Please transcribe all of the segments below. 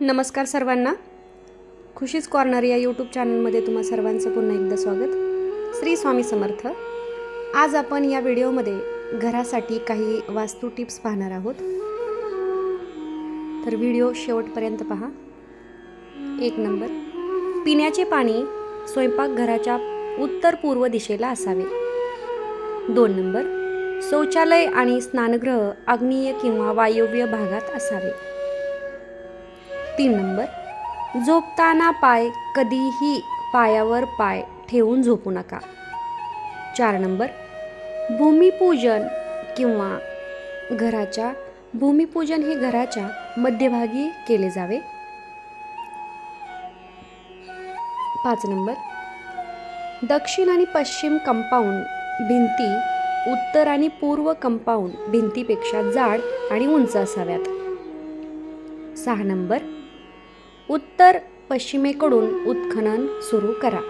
नमस्कार सर्वांना. खुशीच कॉर्नर या यूट्यूब चॅनलमध्ये तुम्हा सर्वांचं पुन्हा एकदा स्वागत. श्री स्वामी समर्थ. आज आपण या व्हिडिओमध्ये घरासाठी काही वास्तू टिप्स पाहणार आहोत. तर व्हिडिओ शेवटपर्यंत पहा. एक नंबर. पिण्याचे पाणी स्वयंपाकघराच्या उत्तर पूर्व दिशेला असावे. दोन नंबर. शौचालय आणि स्नानगृह आग्नेय किंवा वायव्य भागात असावे. तीन नंबर. झोपताना पाय कधीही पायावर पाय ठेवून झोपू नका. चार नंबर. भूमिपूजन किंवा घराच्या भूमिपूजन हे घराच्या मध्यभागी केले जावे. पाच नंबर. दक्षिण आणि पश्चिम कंपाऊंड भिंती उत्तर आणि पूर्व कंपाऊंड भिंतीपेक्षा जाड आणि उंच असाव्यात. सहा नंबर. उत्तर पश्चिमेकडून उत्खनन सुरू करा.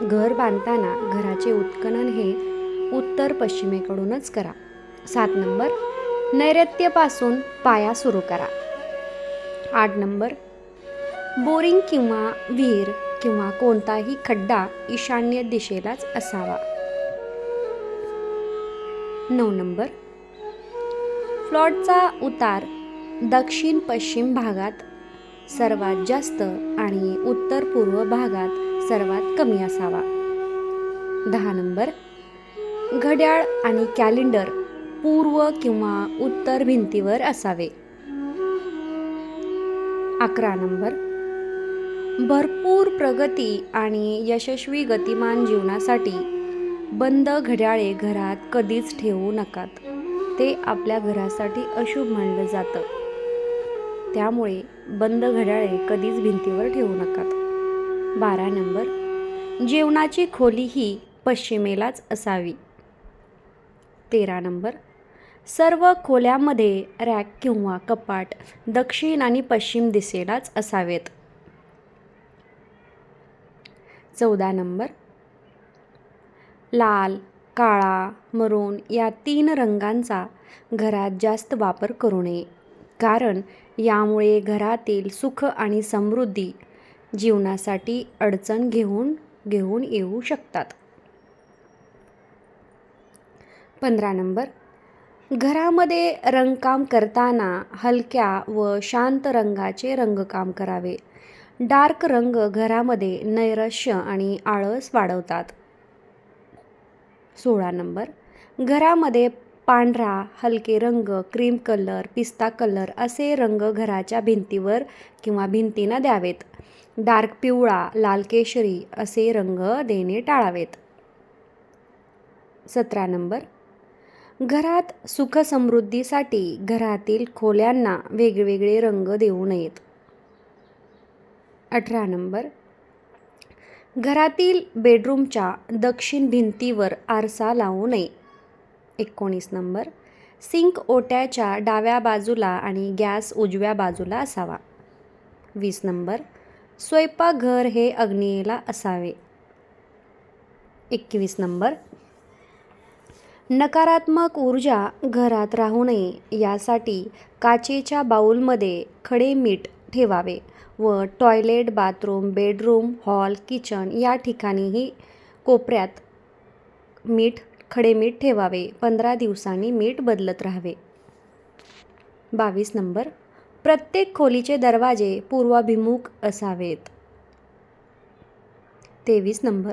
घर बांधताना घराचे उत्खनन हे उत्तर पश्चिमेकडूनच करा. सात नंबर नैऋत्यपासून पाया सुरू करा. आठ नंबर बोरिंग किंवा विहीर किंवा कोणताही खड्डा ईशान्य दिशेलाच असावा. नऊ नंबर फ्लॉटचा उतार दक्षिण पश्चिम भागात सर्वात जास्त आणि उत्तर पूर्व भागात सर्वात कमी असावा. दहा नंबर. घड्याळ आणि कॅलेंडर पूर्व किंवा उत्तर भिंतीवर असावे. अकरा नंबर. भरपूर प्रगती आणि यशस्वी गतिमान जीवनासाठी बंद घड्याळे घरात कधीच ठेवू नकात. ते आपल्या घरासाठी अशुभ मानलं जातं. त्यामुळे बंद घड्याळे कधीच भिंतीवर ठेवू नकात. बारा नंबर. जेवणाची खोली ही पश्चिमेलाच असावी. तेरा नंबर. सर्व खोल्यामध्ये रॅक किंवा कपाट दक्षिण आणि पश्चिम दिशेलाच असावेत. चौदा नंबर. लाल काळा मरून या तीन रंगांचा घरात जास्त वापर करू नये. कारण यामुळे घरातील सुख आणि समृद्धी जीवनासाठी अडचण घेऊन घेऊन येऊ शकतात. पंधरा नंबर. घरामध्ये रंगकाम करताना हलक्या व शांत रंगाचे रंगकाम करावे. डार्क रंग घरामध्ये नैराश्य आणि आळस वाढवतात. सोळा नंबर. घरामध्ये पांढरा हलके रंग क्रीम कलर पिस्ता कलर असे रंग घराच्या भिंतीवर किंवा भिंतींना द्यावेत. डार्क पिवळा लाल केशरी असे रंग देणे टाळावेत. सतरा नंबर. घरात सुखसमृद्धीसाठी घरातील खोल्यांना वेगवेगळे रंग देऊ नयेत. अठरा नंबर. घरातील बेडरूमच्या दक्षिण भिंतीवर आरसा लावू नये. एकोणीस नंबर. सिंक ओट्याच्या डाव्या बाजूला आणि गॅस उजव्या बाजूला असावा. वीस नंबर. स्वयंपाकघर हे अग्नेयेला असावे. एकवीस नंबर. नकारात्मक ऊर्जा घरात राहू नये यासाठी काचेच्या बाऊलमध्ये खडे मीठ ठेवावे व toilet bathroom bedroom hall kitchen या ठिकाणीही कोपऱ्यात मीठ खडे मीठ ठेवावे. पंधरा दिवसांनी मीठ बदलत राहावे. बावीस नंबर. प्रत्येक खोलीचे दरवाजे पूर्वाभिमुख असावेत. तेवीस नंबर.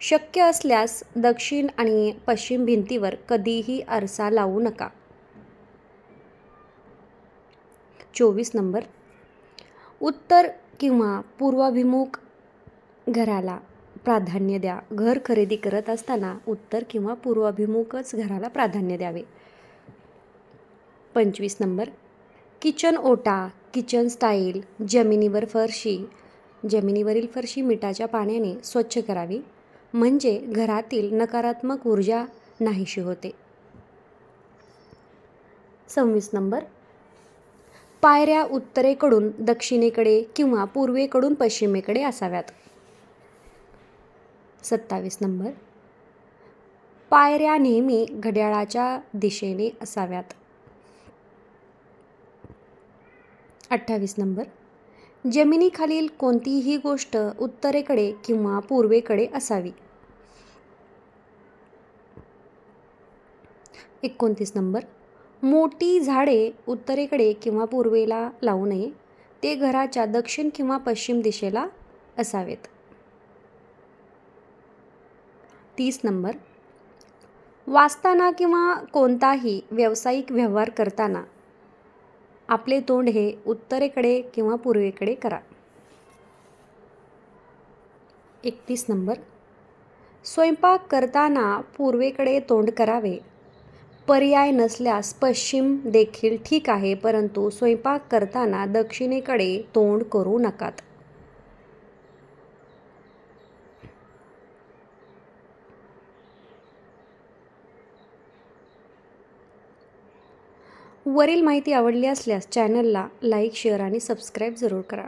शक्य असल्यास दक्षिण आणि पश्चिम भिंतीवर कधीही आरसा लावू नका. चोवीस नंबर. उत्तर किंवा पूर्वाभिमुख घराला. प्राधान्य द्या. घर खरेदी करत असताना उत्तर किंवा पूर्वाभिमुखच घराला प्राधान्य द्यावे. पंचवीस नंबर. किचन ओटा किचन स्टाईल जमिनीवर फरशी जमिनीवरील फरशी मिठाच्या पाण्याने स्वच्छ करावी. म्हणजे घरातील नकारात्मक ऊर्जा नाहीशी होते. सव्वीस नंबर. पायऱ्या उत्तरेकडून दक्षिणेकडे किंवा पूर्वेकडून पश्चिमेकडे असाव्यात. सत्तावीस नंबर. पायऱ्या नेहमी घड्याळाच्या दिशेने असाव्यात. अठ्ठावीस नंबर. जमिनीखालील कोणतीही गोष्ट उत्तरेकडे किंवा पूर्वेकडे असावी. एकोणतीस नंबर. मोठी झाडे उत्तरेकडे किंवा पूर्वेला लावू नये. ते घराच्या दक्षिण किंवा पश्चिम दिशेला असावेत. तीस नंबर. वाचताना किंवा कोणताही व्यावसायिक व्यवहार करताना आपले तोंड हे उत्तरेकडे किंवा पूर्वेकडे करा. एकतीस नंबर. स्वयंपाक करताना पूर्वेकडे तोंड करावे. पर्याय नसल्यास पश्चिम देखील ठीक आहे परंतु स्वयंपाक करताना दक्षिणेकडे तोंड करू नकात. वरील माहिती आवडली असल्यास चॅनलला लाईक शेअर आणि सबस्क्राईब जरूर करा.